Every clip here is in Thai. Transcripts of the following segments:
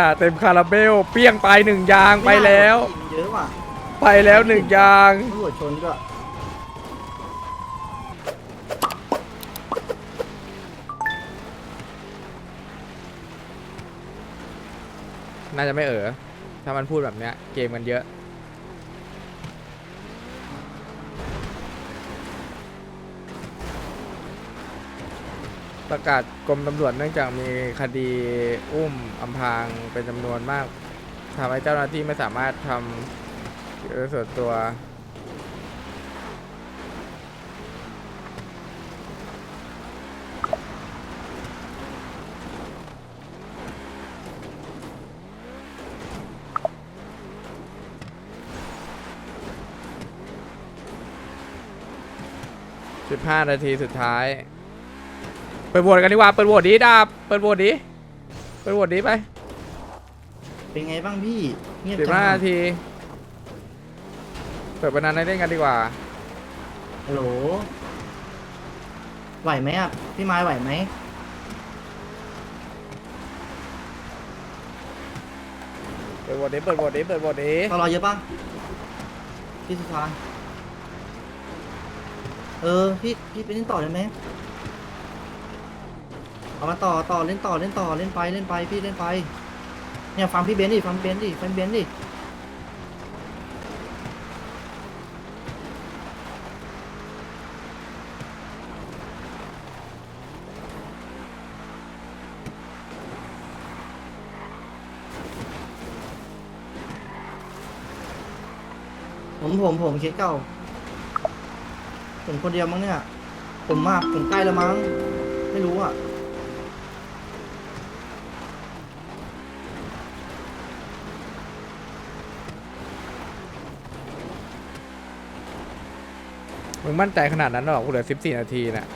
อะเต็มคาราเบลเปี้ยงไปหนึ่งยางไปแล้ว เยอะว่ะไปแล้วหนึ่งยาง ตำรวจชนก็น่าจะไม่เออถ้ามันพูดแบบเนี้ยเกมกันเยอะ ประกาศกรมตำรวจเนื่องจากมีคดีอุ้มอำพรางเป็นจำนวนมากทำให้เจ้าหน้าที่ไม่สามารถทำองส่วนตัว15นาทีสุดท้าย เปิดโหวตกันดีกว่า เปิดโหวตดีดาบเปิดโหวตดีเปิดโหวตดีไปเป็นไงบ้างพี่ เงียบสิบจังห้าอะนาที เปิดประนันให้เล่นกันดีกว่า ฮัลโหล ไหวไหมอะ พี่ไม้ไหวไหม เปิดโหวตดีเปิดโหวตดีเปิดโหวตดีตอรอเยอะป่ะพี่สุธาเออ พี่ พี่ไปเล่นต่อได้ไหม เอามาต่อต่อเล่นต่อเล่นต่อเล่นไปเล่นไปพี่เล่นไป เนี่ยฟังพี่เบนดิฟังเบนดิฟังเบนดิผมผมผมเคสเก่า ผมคนเดียวมั้งเนี่ย ผมมากผมใกล้แล้วมั้ง ไม่รู้อะ มึงมั่นใจขนาดนั้นหรอกูเหลือ 14 นาทีน่ะ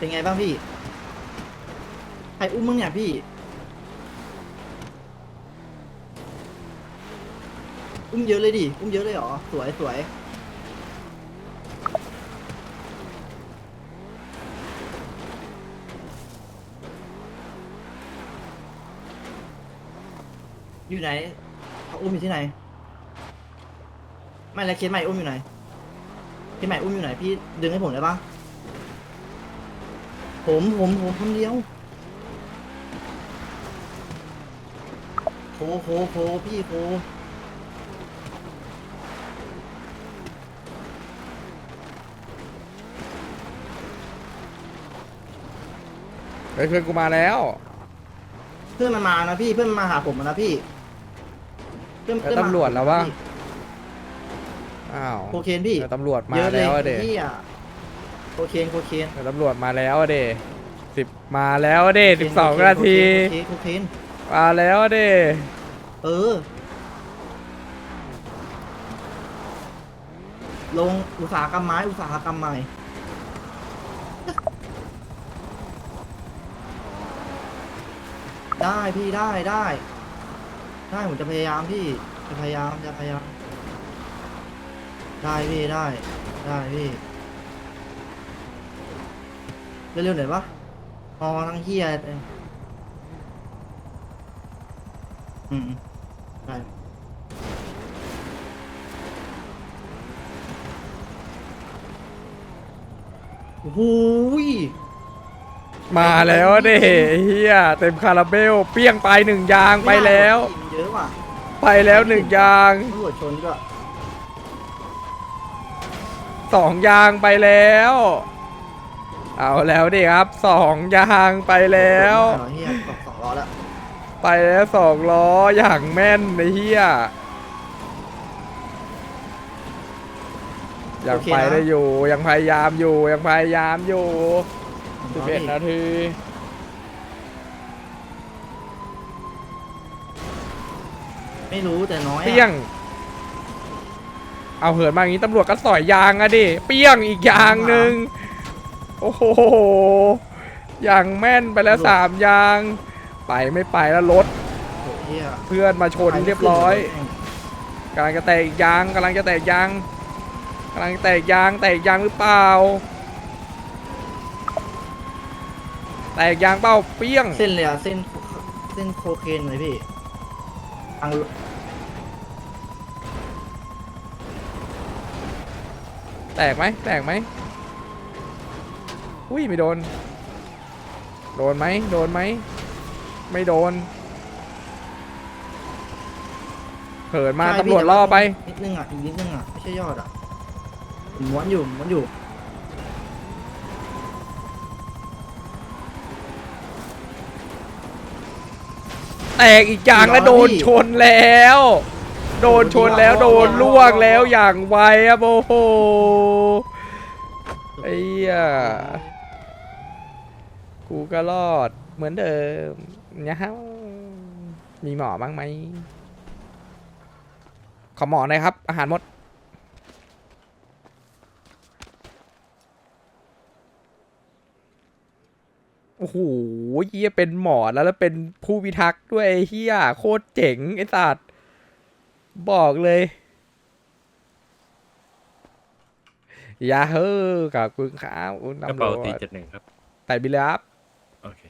เป็นไงบ้างพี่ใครอุ้มมึงเนี่ยพี่ อุ้มเยอะเลยดิ อุ้มเยอะเลยเหรอ สวยสวยอยู่ไหนเขาอุ้มอยู่ที่ไหน ไม่แล้วเคสใหม่อุ้มอยู่ไหนเคสใหม่อุ้มอยู่ไหนพี่ดึงให้ผมได้ปะ ผมผมผมคนเดียวโคโคโคพี่โคเฮ้ยเพื่อนกูมาแล้ว เพื่อนมันมานะพี่เพื่อนมันมาหาผมนะพี่เพื่อนแล้วเพื่อนมาตำรวจแล้ววะพี่อ้าวโคเคนพี่เดี๋ยวตำรวจมาเยอะเลยแล้วอะเด็พี่อะโค เคนโคเคนเดี๋ยวตำรวจมาแล้วอะเด็สิบมาแล้วอะเด็สิบสองนาทีโคเคนโคเคนมาแล้วอะเด็เออ ลงอุตสาหกรรมไม้อุตสาหกรรมใหม่ได้พี่ได้ได้ได้ผมจะพยายามพี่จะพยายามจะพยายาม ได้พี่ได้ ได้พี่ เร็วๆหน่อยวะมองทั้งเฮียเลยอืมๆได้โอ้โหยมาแล้วอะเด็เฮียเต็มคาราเบล เปี้ยงไปหนึ่งยางไปแล้วมันเยอะว่ะไปแล้วหนึ่งยางตำรวจชนก็สองยางไปแล้ว เอาแล้วดิครับสองยางไปแล้วไปแล้วสองล้ออย่างแม่นไอ้เหี้ยยังไปได้อยู่ยังพยายามอยู่ยังพยายามอยู่สิบเอ็ดนาทีไม่รู้แต่น้อยเปี้ยง เอาเหินมาอย่างนี้ตำรวจก็สอยยางอะดิเปี้ยงอีกยางหนึ่ง โอ้โหอย่างแม่นไปแล้วสามยาง ไปไม่ไปแล้วรถโอ้เหี้ยเพื่อนมาชนเรียบร้อยกำลังจะแตกอีกยางกำลังจะแตกยางกำลังจะแตกยางแตกยางหรือเปล่า แตกยางเป้าเปี้ยง เส้นเลยอะเส้นเส้นโคเคนเลยพี่ทางแตกไหมแตกไหม อุ้ยไม่โดน โดนไหมโดนไหม ไม่โดนเหินมาใช่ตำรวจพี่ล่อไป นิดนึงอะอีกนิดนึงอะไม่ใช่ยอดอะม้วนอยู่ม้วนอยู่แตกอีกอย่างแล้วโดนชนแล้ว โดนชนแล้วโดนล่วงแล้วอย่างไวอะโอ้โหไอ้เหี้ย กูก็รอดเหมือนเดิมเนี่ยฮะมีหมอบ้างไหมขอหมอหน่อยครับ อาหารหมด โอ้โหเฮียเป็นหมอแล้วแล้วเป็นผู้พิทักษ์ด้วยไอ้เฮียโคตรเจ๋งไอ้สัตว์บอกเลยอย่าเฮ้อกับคุณครับคุณกระตำรเป๋าวตีจเจ็ดหนึ่งครับไต่บิลลับ โอเค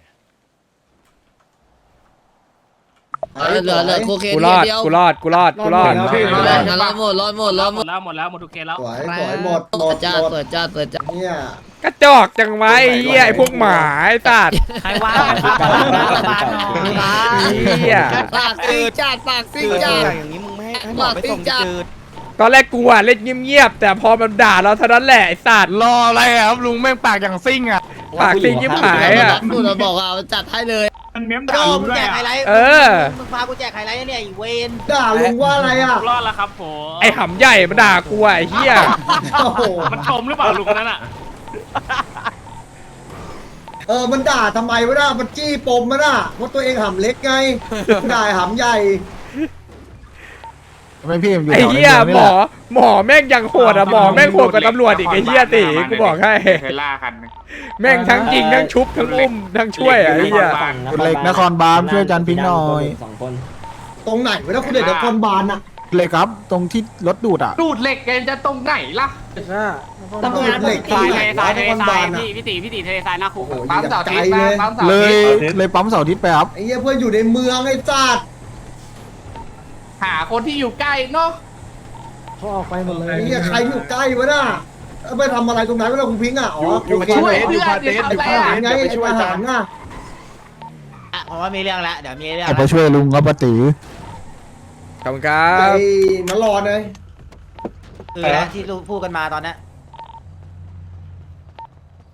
เหลือเหลือโคเคนกูรอดเดียวกูรอดกูรอดกูรอด รอดรอดรอดหมดรอดหมดรอดหมดแล้วหมดแล้วหมดทุกเคสแล้วสวยสวยหมดหมเปิดดจ้าหมดเปิดจ้าเปิดจ้าเนี่ย กระจอกจังไวะไอ้เฮียไอ้พวกหมาไอ้สัตว์ใครว่ากันครับรัฐบาลหน่อยเฮียปากซิงจ้าปากซิงจ้า อย่างนี้มึงไม่ให้ให้หมปาอกไปซิส่งงจ้าจืด ตอนแรกกูอะเล่นเงียบๆแต่พอมันด่าเราเท่านั้นแหละไอ้สัตว์รออะไรครับลุงแม่งปากอย่างซิ่งอะ ปากซิงยิ้มหายอะ ดูเราบอกว่าเอาจัดให้เลยมันเม้มโจด่าลุงมึงด้วยแจกอะไฮไลท์เออ มึงพากูแจกไฮไลท์เนี่ยไอีเวนด่าลุงว่าอะไรอะ รอดแล้วครับผมไอ้หำใหญ่มาด่ากูอะไอ้เฮียโอ้โห มันชมหรือเปล่าลุงคนนั้นอะเออ มันด่าทำไมวะน่ะมันจี้ปมมันน่ะว่าตัวเองหำเล็กไง ด่าหำใหญ่ ไม่พี่อยู่ไอ้เฮียหมอหมอแม่งยังโหดอะหมอแม่งโหดกว่าตำรวจอีกไอ้เฮียตีกูบอกให้เคยล่าคันหนึ่ง แม่งทั้งยิงทั้งชุบทั้งอุ้มทั้งช่วยอะไอ้เฮียเหล็กนครบาลช่วยจันพิงหน่อยตรงไหนวะน่ะคุณเด็กนครบาลน่ะเหล็กครับ ตรงที่รถดูดอะ ดูดเหล็กแกจะตรงไหนล่ะตำรวจเหล็กตรงทรายไหนทรายวะทะนเลครทราบายลน่ะพี่พี่ตีพี่ตีทะเลทรายหน้าคุกโอ้โหปั๊มเสาร์อาทิตย์อย่านะใจเลยปั๊มเสาร์เลอาทิยตย์เลยปั๊มเสาร์อาทิตย์ไปครับไอ้เหี้ยเพื่อนอยู่ในเมืองไอ้จัด หาคนที่อยู่ใกล้เนาะไอ้เหี้ยใครอยู่ใกล้วะน่ะเอาไปทำอะไรตรงไหนวะน่ะคุณพิงค์อะอ๋อโอเคช่วยเพื่อนดิทำอะไรอะไงไอ้ทหารน่ะอะผมว่ามีเรื่องแล้วเดี๋ยวมีเรื่องไอ้ไปช่วยลุงครับปติขอบคุณครับไอ้นรอดเลยคือแล้วที่ลูกพูดกันมาตอนเนี้ย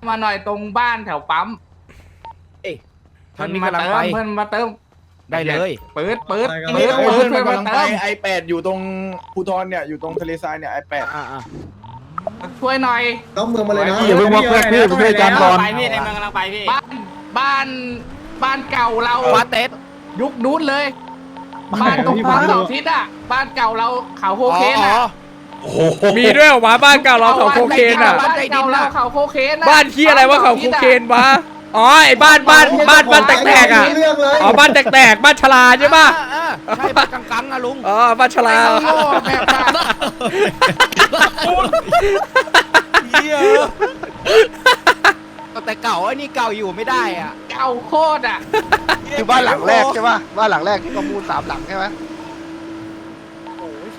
มาหน่อยตรงบ้านแถวปั๊มทางนี้กำลังไป เพื่อนมาเติม ได้เลย เปิดเปิดไม่เปิดต้องเปิดเพื่อนมาเติมไอแปดอยู่ตรงภูทรเนี่ยอยู่ตรงทะเลทรายเนี่ยไอแปดช่วยหน่อยต้องเมืองมาเลยนะอย่าเพิ่งมาเพื่อนพี่ไปช่วยจันก่อนไปพี่ในเมืองกำลังไปพี่บ้านบ้านบ้านเก่าเราฟาเต็ดยุคนู้นเลย บ้านตรงปั๊มเสาร์อาทิตย์อะบ้านเก่าเราเขาโคเคนอะมีด้วยเหรอวะบ้านเก่าเราเขาโคเคนอะบ้านเก่าเราเขาโคเคนอะบ้านที่อะไรว่าเขาโคเคนวะ อ๋อไอ้บ้านบ้านบ้านบ้านแตกๆอะเรื่องเลย อ๋อบ้านแตกๆบ้านชลาใช่ป่ะใช่ปะกังกังๆอะลุง อ๋อบ้านชลาโง่แบบบ้านแต่เก่าไอ้นี่เก่าอยู่ไม่ได้อะ เก่าโคตรอะคือบ้านหลังแรกใช่ป่ะบ้านหลังแรกที่ประมูลสามหลังใช่ไหม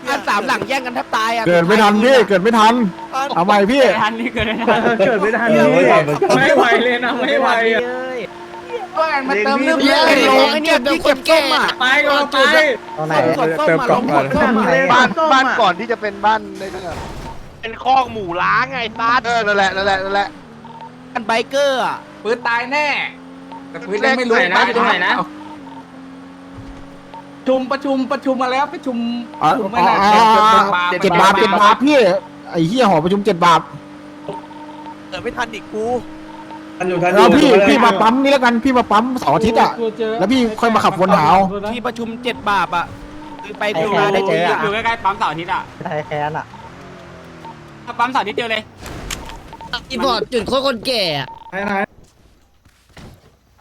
อันสามหลังแย่งกันแทบตายอะเกิดไม่ทันพี่เกิดไม่ทัน เอาใหม่พี่ ทันนี่เกิดอะไรทันเกิดไม่ทันพี่ไม่ไหวเลยนะไม่ไหวอะเพื่อนมาเติมเรื่องเหี้เรื่ยองไอ้เนี่ยที่เก็บส้มอะไปก่อนไปส้มสดส้มอะลงหมดส้มอะบ้านบ้านก่อนที่จะเป็นบ้านในนั่นน่ะเป็นคอกหมูล้างไงตาเออนั่นแหละนั่นแหละนั่นแหละอันไบเกอร์อะปืนตายแน่แต่ปืนยังไม่รู้นะอยู่ตรงไหนนะ ชุมประชุมประชุมมาแล้วประชุมอ๋อประชุมไม่นานอ๋อเจ็ดเจ็ดบาทเจ็ดบาทพี่ไอ้เหี้ยหอประชุมเจ็ดบาทเกิดไม่ทันอีกกูแล้วพี่พี่มาปั๊มนี่แล้วกันพี่มาปั๊มเสาร์อาทิตย์อะ แล้วพี่ค่อยมาขับวนหาวที่ประชุมเจ็ดบาปอะไปดูมาได้เจออยู่ใกล้ๆปั๊มเสาร์อาทิตย์อะไทยแคนอะปั๊มเสาร์อาทิตย์เดียวเลย อีบอร์ดจุดโคตรคนแก่อะไหนไหน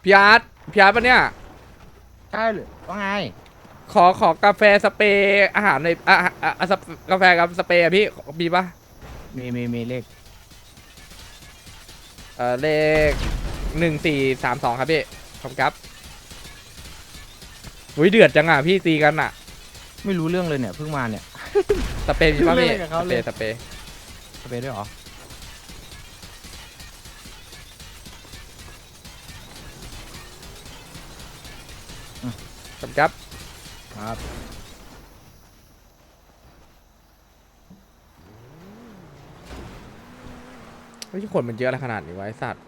พี่อาร์ตพี่อาร์ตปะเนี่ย ใช่หรือว่าไง ขอขอกาแฟสเปรย์อาหารในอะอะอะอะสเปกาแฟกับสเปรย์อะพี่มีปะมีมีมีเลขเอ่อเลขหนึ่งสี่สามสองครับพี่ขอบคุณครับอุ้ยเดือดจังอะพี่ตีกันอะ ไม่รู้เรื่องเลยเนี่ยเพิ่งมาเนี่ย สเปรย์มีปะพี่เล่นกับสเขาเปเลรย ย์สเปรย์สเปรย์ด้วยเหรอขอบคุณครับ ครับไม่ใช่คนมันเยอะอะไรขนาดนี้ไวะไอสัตว์